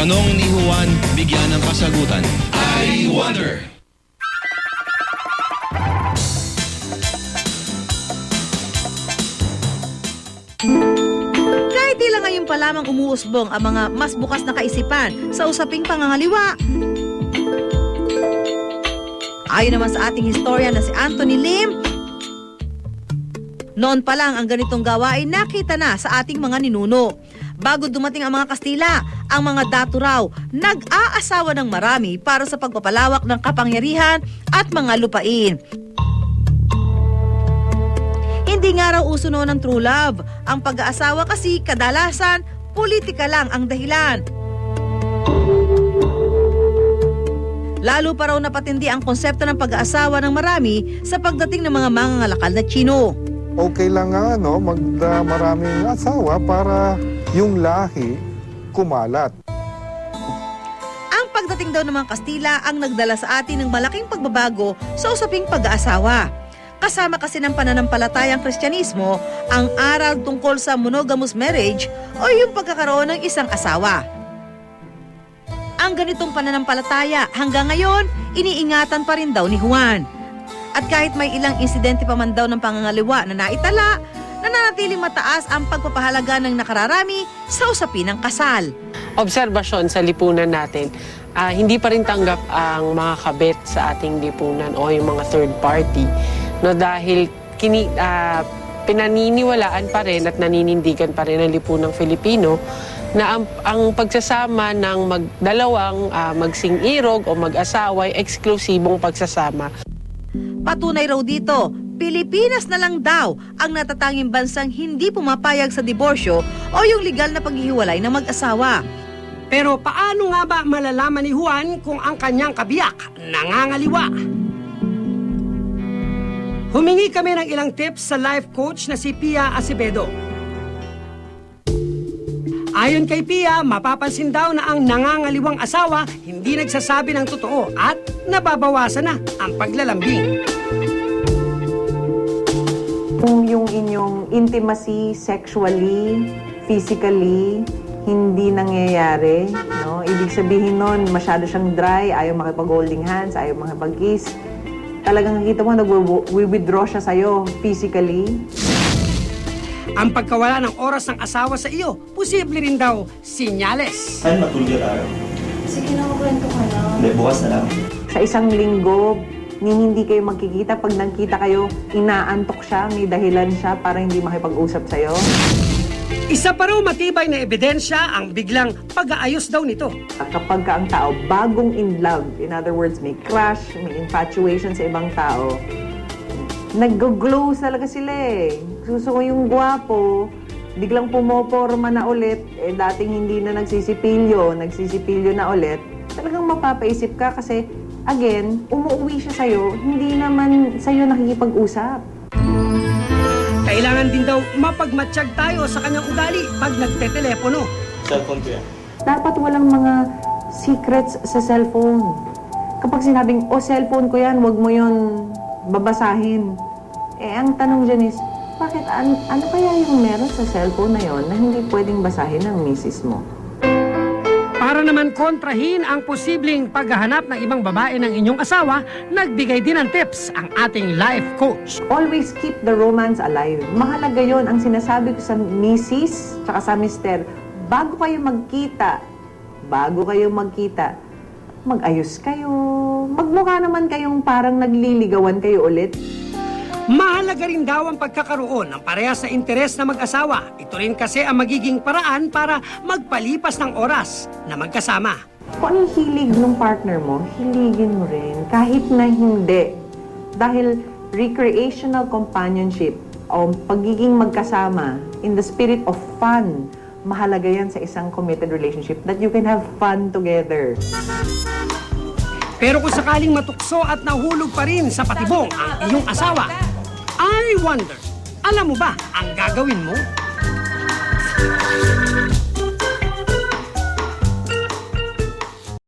Tanong ni Juan, bigyan ng kasagutan. I wonder. Kahit tila ngayon pa lamang umuusbong ang mga mas bukas na kaisipan sa usaping pangangaliwa. Ayon naman sa ating historian na si Anthony Lim, noon pa lang ang ganitong gawain nakita na sa ating mga ninuno. Bago dumating ang mga Kastila, ang mga dato raw nag-aasawa ng marami para sa pagpapalawak ng kapangyarihan at mga lupain. Hindi nga raw uso noon ng true love. Ang pag-aasawa kasi kadalasan, politika lang ang dahilan. Lalo pa raw napatindi ang konsepto ng pag-aasawa ng marami sa pagdating ng mga mangangalakal na Chino. Okay lang nga no, mag maraming asawa para yung lahi kumalat. Ang pagdating daw ng mga Kastila ang nagdala sa atin ng malaking pagbabago sa usaping pag-aasawa. Kasama kasi ng pananampalatayang Kristyanismo ang aral tungkol sa monogamous marriage o yung pagkakaroon ng isang asawa. Ang ganitong pananampalataya hanggang ngayon, iniingatan pa rin daw ni Juan. At kahit may ilang insidente pa man daw ng pangangaliwa na naitala, nananatiling mataas ang pagpapahalaga ng nakararami sa usapin ng kasal. obserbasyon sa lipunan natin, ah, hindi pa rin tanggap ang mga kabit sa ating lipunan o yung mga third party. No, dahil kini, ah, pinaniniwalaan pa rin at naninindigan pa rin ng lipunang Filipino na ang, ang pagsasama ng magdalawang ah, magsing-irog o mag-asawa ay eksklusibong pagsasama. Patunay raw dito, Pilipinas na lang daw ang natatanging bansang hindi pumapayag sa diborsyo o yung legal na paghihiwalay ng mag-asawa. Pero paano nga ba malalaman ni Juan kung ang kanyang kabiyak nangangaliwa? Humingi kami ng ilang tips sa life coach na si Pia Acevedo. Ayon kay Pia, mapapansin daw na ang nangangaliwang asawa hindi nagsasabi ng totoo at nababawasan na ang paglalambing. Kung yung inyong intimacy sexually, physically, hindi nangyayari, no? Ibig sabihin nun, masyado siyang dry, ayaw makipag-holding hands, ayaw makipag-kiss. Talagang nakita mo, nag-withdraw siya sa'yo physically. Ang pagkawala ng oras ng asawa sa iyo, posible rin daw sinyales. Saan matulog araw? Sige na, kwento ka na. Hindi, bukas na lang. Sa isang linggo, ni hindi kayo magkikita, pag nagkita kayo, inaantok siya, may dahilan siya para hindi makipag-usap sa'yo. Isa pa raw matibay na ebidensya ang biglang pag-aayos daw nito. Kapag ka ang tao bagong in love, in other words, may crush, may infatuation sa ibang tao, nag-glow talaga sila eh. Gusto ko yung gwapo, biglang pumoporma na ulit, eh dating hindi na nagsisipilyo, nagsisipilyo na ulit, talagang mapapaisip ka kasi, again, umuwi siya sa'yo, hindi naman sa'yo nakikipag-usap. Kailangan din daw mapagmatsyag tayo sa kanyang ugali pag nagtetelepono. Cellphone ko yan. Dapat walang mga secrets sa cellphone. Kapag sinabing, oh, cellphone ko yan, wag mo yon babasahin. Eh, ang tanong dyan is, bakit, an- ano kaya yung meron sa cellphone na yon na hindi pwedeng basahin ng misis mo? Para naman kontrahin ang posibleng paghahanap ng ibang babae ng inyong asawa, nagbigay din ng tips ang ating life coach. Always keep the romance alive. Mahalaga yon ang sinasabi ko sa misis, tsaka sa mister, bago kayo magkita, bago kayo magkita, mag-ayos kayo. Magmukha naman kayong parang nagliligawan kayo ulit. Mahalaga rin daw ang pagkakaroon ng parehas na interes na mag-asawa. Ito rin kasi ang magiging paraan para magpalipas ng oras na magkasama. Kung ano yung hilig ng partner mo, hiligin mo rin. Kahit na hindi. Dahil recreational companionship o pagiging magkasama in the spirit of fun, mahalaga yan sa isang committed relationship that you can have fun together. Pero kung sakaling matukso at nahulog pa rin sa patibong ang iyong asawa, wonder, alam mo ba ang gagawin mo?